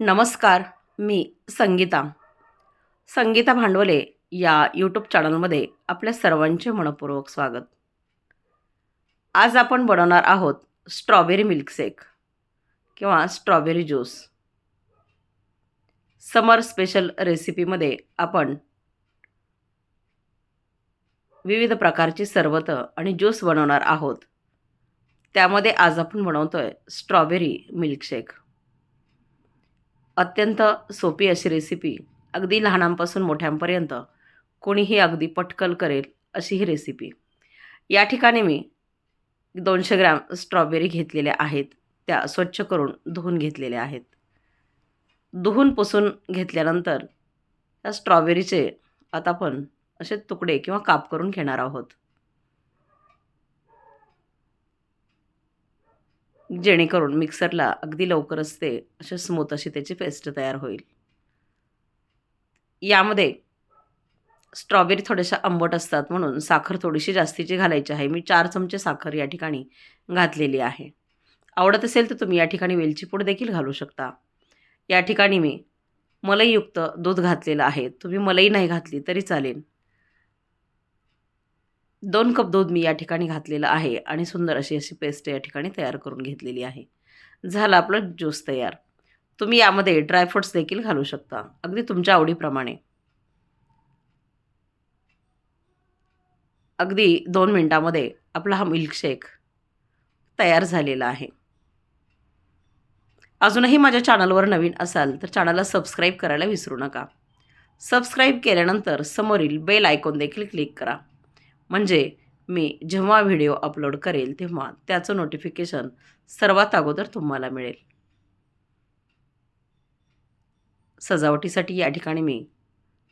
नमस्कार मी संगीता. संगीता भांडवले या यूट्यूब चॅनलमध्ये आपल्या सर्वांचे मनपूर्वक स्वागत. आज आपण बनवणार आहोत स्ट्रॉबेरी मिल्कशेक किंवा स्ट्रॉबेरी ज्यूस समर स्पेशल रेसिपीमध्ये आपण विविध प्रकारची सरबत आणि ज्यूस बनवणार आहोत. त्यामध्ये आज आपण बनवतो आहे स्ट्रॉबेरी मिल्कशेक अत्यंत सोपी अशी रेसिपी अगदी लहानांपासून मोठ्यांपर्यंत कोणीही अगदी पटकल करेल अशी ही रेसिपी या ठिकाणी मी दोनशे ग्रॅम स्ट्रॉबेरी घेतलेल्या आहेत. त्या स्वच्छ करून धुवून घेतलेल्या आहेत. धुवून पुसून घेतल्यानंतर त्या स्ट्रॉबेरीचे आता आपण असे तुकडे किंवा काप करून घेणार आहोत. जेणेकरून मिक्सरला अगदी लवकरच ते असे स्मूथ अशी त्याची पेस्ट तयार होईल. यामध्ये स्ट्रॉबेरी थोड्याशा आंबट असतात म्हणून साखर थोडीशी जास्तीची घालायची आहे. मी चार चमचे साखर या ठिकाणी घातलेली आहे. आवडत असेल तर तुम्ही या ठिकाणी वेलची पूड देखील घालू शकता. या ठिकाणी मी मलईयुक्त दूध घातलेलं आहे. तुम्ही मलई नाही घातली तरी चालेल. दोन कप दूध मी या ठिकाणी घातलेलं आहे आणि सुंदर अशी अशी पेस्ट या ठिकाणी तयार करून घेतलेली आहे. झालं आपलं ज्यूस तयार. तुम्ही यामध्ये ड्रायफ्रूट्स देखील घालू शकता. अगदी तुमच्या आवडीप्रमाणे. अगदी दोन मिनटामध्ये आपला हा मिल्कशेक तयार झालेला आहे. अजूनही माझ्या चॅनलवर नवीन असाल तर चॅनलला सबस्क्राईब करायला विसरू नका. सबस्क्राईब केल्यानंतर समोरील बेल आयकॉन देखील क्लिक करा. म्हणजे मी जेव्हा व्हिडिओ अपलोड करेल तेव्हा त्याचं नोटिफिकेशन सर्वात अगोदर तुम्हाला मिळेल. सजावटीसाठी या ठिकाणी मी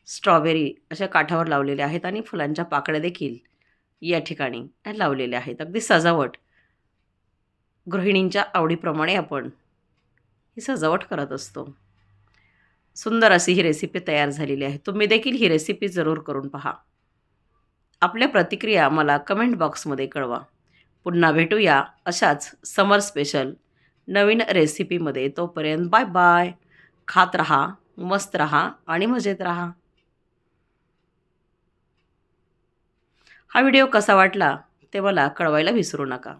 स्ट्रॉबेरी अशा काठावर लावलेल्या आहेत आणि फुलांच्या पाकळ्या देखील या ठिकाणी लावलेल्या आहेत. अगदी सजावट. गृहिणींच्या आवडीप्रमाणे आपण ही सजावट करत असतो. सुंदर अशी ही रेसिपी तयार झालेली आहे. तुम्ही देखील ही रेसिपी जरूर करून पहा. आपल्या प्रतिक्रिया मला कमेंट बॉक्समध्ये कळवा. पुन्हा भेटूया अशाच समर स्पेशल नवीन रेसिपीमध्ये तोपर्यंत बाय बाय खात रहा मस्त रहा आणि मजेत रहा. हा व्हिडिओ कसा वाटला ते मला कळवायला विसरू नका.